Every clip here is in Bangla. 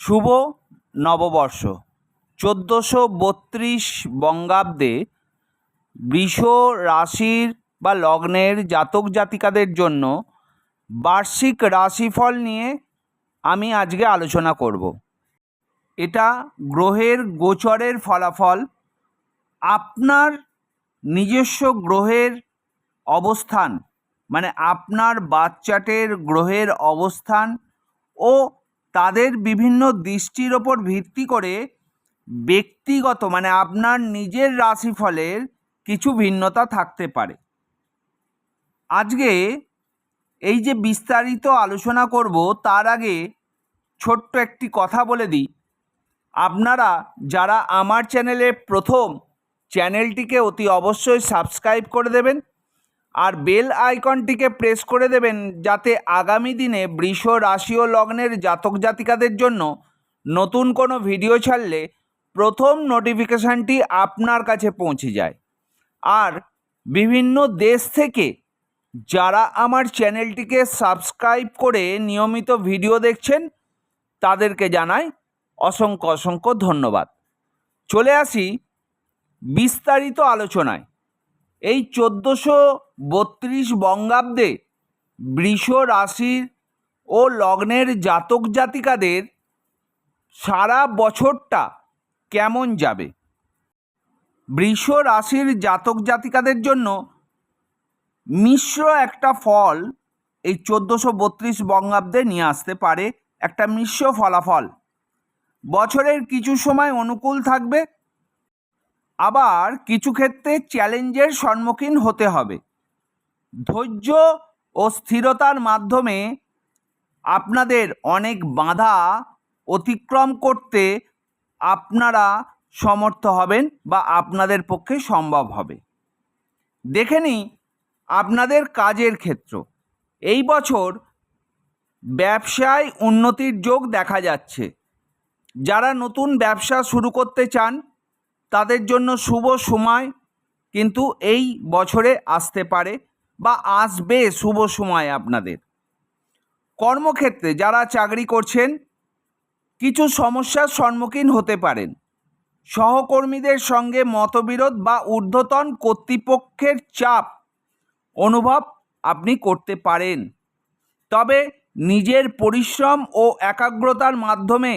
শুভ নববর্ষ। চোদ্দোশো বত্রিশ বঙ্গাব্দে বৃষ রাশির বা লগ্নের জাতক জাতিকাদের জন্য বার্ষিক রাশিফল নিয়ে আমি আজকে আলোচনা করব। এটা গ্রহের গোচরের ফলাফল, আপনার নিজস্ব গ্রহের অবস্থান মানে আপনার বাচ্চাটের গ্রহের অবস্থান ও তাদের বিভিন্ন দৃষ্টির ওপর ভিত্তি করে ব্যক্তিগত মানে আপনার নিজের রাশিফলের কিছু ভিন্নতা থাকতে পারে। আজকে এই যে বিস্তারিত আলোচনা করব, তার আগে ছোট্ট একটি কথা বলে দিই। আপনারা যারা আমার চ্যানেলে প্রথম, চ্যানেলটিকে অতি অবশ্যই সাবস্ক্রাইব করে দেবেন। আর বেল আইকনটিকে প্রেস করে দেবেন যাতে আগামী দিনে বৃষ রাশি ও লগ্নের জাতক জাতিকাদের জন্য নতুন কোনো ভিডিও ছাড়লে প্রথম নোটিফিকেশানটি আপনার কাছে পৌঁছে যায়। আর বিভিন্ন দেশ থেকে যারা আমার চ্যানেলটিকে সাবস্ক্রাইব করে নিয়মিত ভিডিও দেখছেন, তাদেরকে জানাই অসংখ্য অসংখ্য ধন্যবাদ। চলে আসি বিস্তারিত আলোচনায়। এই চোদ্দোশো বত্রিশ বঙ্গাব্দে বৃষ রাশির ও লগ্নের জাতক জাতিকাদের সারা বছরটা কেমন যাবে? বৃষ রাশির জাতক জাতিকাদের জন্য মিশ্র একটা ফল এই চোদ্দোশো বত্রিশ বঙ্গাব্দে নিয়ে আসতে পারে একটা মিশ্র ফলাফল। বছরের কিছু সময় অনুকূল থাকবে আবার কিছু ক্ষেত্রে চ্যালেঞ্জের সম্মুখীন হতে হবে। ধৈর্য ও স্থিরতার মাধ্যমে আপনাদের অনেক বাধা অতিক্রম করতে আপনারা সমর্থ হবেন বা আপনাদের পক্ষে সম্ভব হবে। দেখে নিই আপনাদের কাজের ক্ষেত্র। এই বছর ব্যবসায় উন্নতির যোগ দেখা যাচ্ছে। যারা নতুন ব্যবসা শুরু করতে চান তাদের জন্য শুভ সময় কিন্তু এই বছরে আসতে পারে বা আসবে শুভ সময় আপনাদের। কর্মক্ষেত্রে যারা চাকরি করছেন, কিছু সমস্যার সম্মুখীন হতে পারেন। সহকর্মীদের সঙ্গে মতবিরোধ বা ঊর্ধ্বতন কর্তৃপক্ষের চাপ অনুভব আপনি করতে পারেন। তবে নিজের পরিশ্রম ও একাগ্রতার মাধ্যমে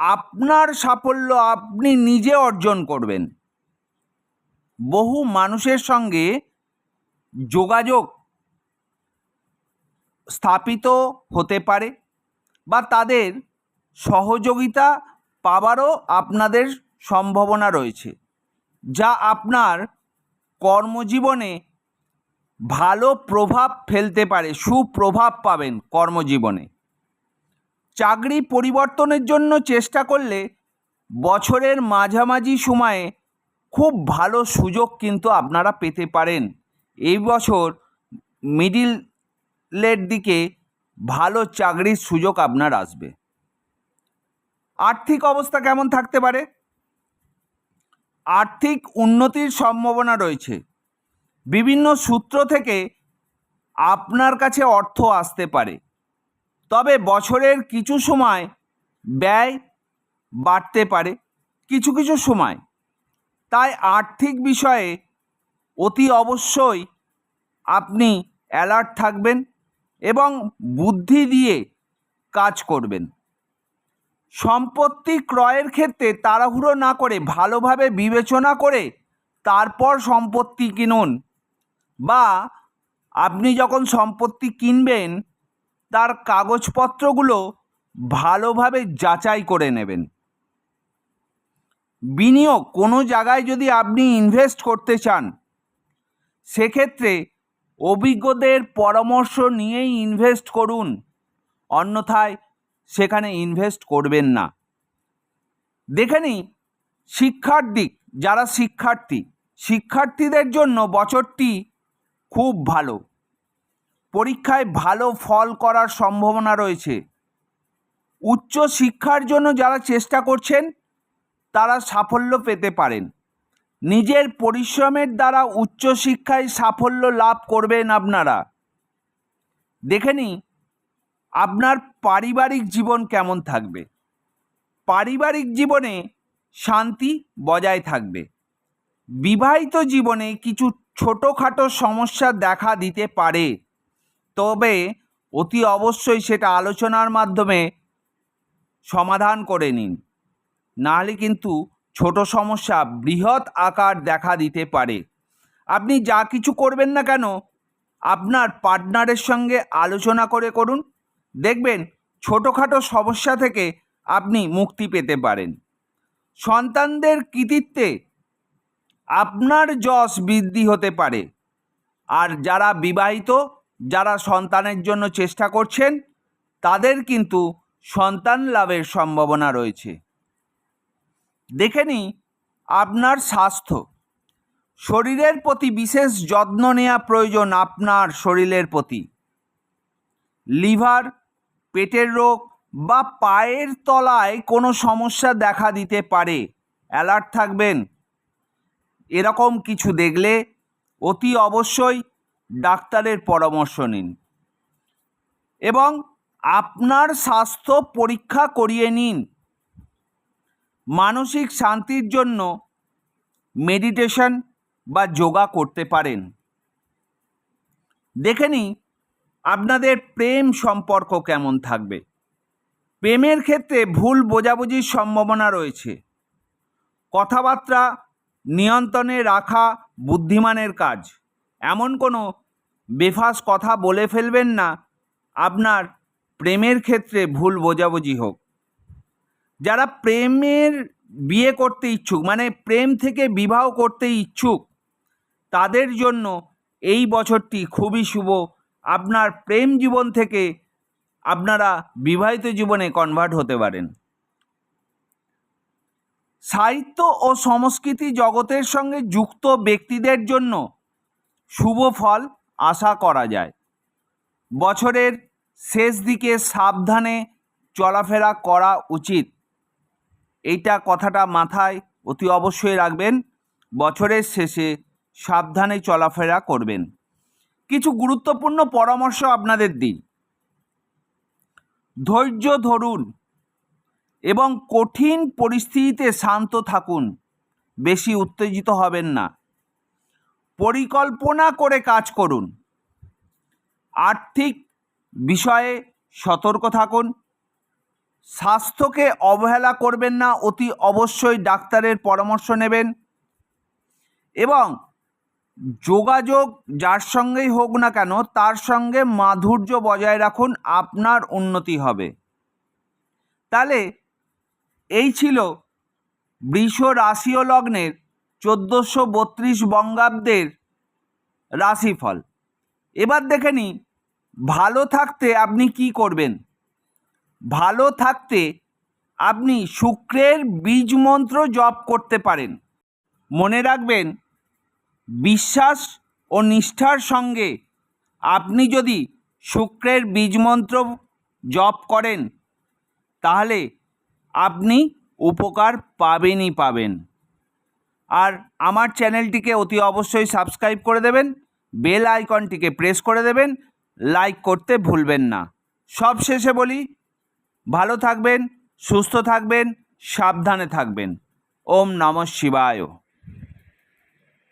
আপনার সাফল্য আপনি নিজে অর্জন করবেন। বহু মানুষের সঙ্গে যোগাযোগ স্থাপিত হতে পারে বা তাদের সহযোগিতা পাওয়ারও আপনাদের সম্ভাবনা রয়েছে, যা আপনার কর্মজীবনে ভালো প্রভাব ফেলতে পারে, সুপ্রভাব পাবেন কর্মজীবনে। চাকরি পরিবর্তনের জন্য চেষ্টা করলে বছরের মাঝামাঝি সময়ে খুব ভালো সুযোগ কিন্তু আপনারা পেতে পারেন। এই বছর মিডিলের দিকে ভালো চাকরির সুযোগ আপনার আসবে। আর্থিক অবস্থা কেমন থাকতে পারে? আর্থিক উন্নতির সম্ভাবনা রয়েছে। বিভিন্ন সূত্র থেকে আপনার কাছে অর্থ আসতে পারে। তবে বছরের কিছু সময় ব্যয় বাড়তে পারে, কিছু কিছু সময়। তাই আর্থিক বিষয়ে অতি অবশ্যই আপনি অ্যালার্ট থাকবেন এবং বুদ্ধি দিয়ে কাজ করবেন। সম্পত্তি ক্রয়ের ক্ষেত্রে তাড়াহুড়ো না করে ভালোভাবে বিবেচনা করে তারপর সম্পত্তি কিনুন বা আপনি যখন সম্পত্তি কিনবেন তার কাগজপত্রগুলো ভালোভাবে যাচাই করে নেবেন। বিনিয়োগ কোনো জায়গায় যদি আপনি ইনভেস্ট করতে চান, সেক্ষেত্রে অভিজ্ঞদের পরামর্শ নিয়েই ইনভেস্ট করুন, অন্যথায় সেখানে ইনভেস্ট করবেন না। দেখে নিই, শিক্ষার দিক, যারা শিক্ষার্থী, শিক্ষার্থীদের জন্য বছরটি খুব ভালো। পরীক্ষায় ভালো ফল করার সম্ভাবনা রয়েছে। উচ্চ শিক্ষার জন্য যারা চেষ্টা করছেন, তারা সাফল্য পেতে পারেন। নিজের পরিশ্রমের দ্বারা উচ্চশিক্ষায় সাফল্য লাভ করবেন আপনারা। দেখে নিই আপনার পারিবারিক জীবন কেমন থাকবে? পারিবারিক জীবনে শান্তি বজায় থাকবে। বিবাহিত জীবনে কিছু ছোটোখাটো সমস্যা দেখা দিতে পারে। তবে অতি অবশ্যই সেটা আলোচনার মাধ্যমে সমাধান করে নিন। নাহলে কিন্তু ছোট সমস্যা বৃহৎ আকার দেখা দিতে পারে। আপনি যা কিছু করবেন না কেন, আপনার পার্টনারের সঙ্গে আলোচনা করে করুন। দেখবেন ছোটোখাটো সমস্যা থেকে আপনি মুক্তি পেতে পারেন। সন্তানদের কৃতিত্বে আপনার যশ বৃদ্ধি হতে পারে। আর যারা বিবাহিত যারা সন্তানের জন্য চেষ্টা করছেন, তাদের কিন্তু সন্তান লাভের সম্ভাবনা রয়েছে। দেখে নিই আপনার স্বাস্থ্য। শরীরের প্রতি বিশেষ যত্ন নেওয়া প্রয়োজন আপনার শরীরের প্রতি। লিভার, পেটের রোগ বা পায়ের তলায় কোনো সমস্যা দেখা দিতে পারে। অ্যালার্ট থাকবেন। এরকম কিছু দেখলে অতি অবশ্যই ডাক্তারের পরামর্শ নিন। এবং আপনার স্বাস্থ্য পরীক্ষা করিয়ে নিন। মানসিক শান্তির জন্য মেডিটেশন বা যোগা করতে পারেন। দেখে নিই আপনাদের প্রেম সম্পর্ক কেমন থাকবে। প্রেমের ক্ষেত্রে ভুল বোঝাবুঝির সম্ভাবনা রয়েছে। কথাবার্তা নিয়ন্ত্রণে রাখা বুদ্ধিমানের কাজ। এমন কোনো বেফাস কথা বলে ফেলবেন না। আপনার প্রেমের ক্ষেত্রে ভুল বোঝাবুঝি হোক। যারা প্রেমের বিয়ে করতে ইচ্ছুক মানে প্রেম থেকে বিবাহ করতে ইচ্ছুক, তাদের জন্য এই বছরটি খুবই শুভ। আপনার প্রেম জীবন থেকে আপনারা বিবাহিত জীবনে কনভার্ট হতে পারেন। সাহিত্য ও সংস্কৃতি জগতের সঙ্গে যুক্ত ব্যক্তিদের জন্য শুভ ফল আশা করা যায়। বছরের শেষ দিকে সাবধানে চলাফেরা করা উচিত। এইটা কথাটা মাথায় অতি অবশ্যই রাখবেন। বছরের শেষে সাবধানে চলাফেরা করবেন। কিছু গুরুত্বপূর্ণ পরামর্শ আপনাদের দিই। ধৈর্য ধরুন এবং কঠিন পরিস্থিতিতে শান্ত থাকুন। বেশি উত্তেজিত হবেন না। পরিকল্পনা করে কাজ করুন। আর্থিক বিষয়ে সতর্ক থাকুন। স্বাস্থ্যকে অবহেলা করবেন না, অতি অবশ্যই ডাক্তারের পরামর্শ নেবেন। এবং যোগাযোগ যার সঙ্গেই হোক না কেন, তার সঙ্গে মাধুর্য বজায় রাখুন, আপনার উন্নতি হবে। তাহলে এই ছিল বৃষ রাশি ও লগ্নের চোদ্দোশো বত্রিশ বঙ্গাব্দের রাশিফল। এবার দেখে নিই, ভালো থাকতে আপনি কি করবেন? ভালো থাকতে আপনি শুক্রের বীজ মন্ত্র জপ করতে পারেন। মনে রাখবেন, বিশ্বাস ও নিষ্ঠার সঙ্গে আপনি যদি শুক্রের বীজ মন্ত্র জপ করেন, তাহলে আপনি উপকার পাবেনই পাবেন। আর আমার চ্যানেলটিকে অতি অবশ্যই সাবস্ক্রাইব করে দেবেন, বেল আইকনটিকে প্রেস করে দেবেন, লাইক করতে ভুলবেন না। সব শেষে বলি, ভালো থাকবেন, সুস্থ থাকবেন, সাবধানে থাকবেন। ওম নম শিবায়।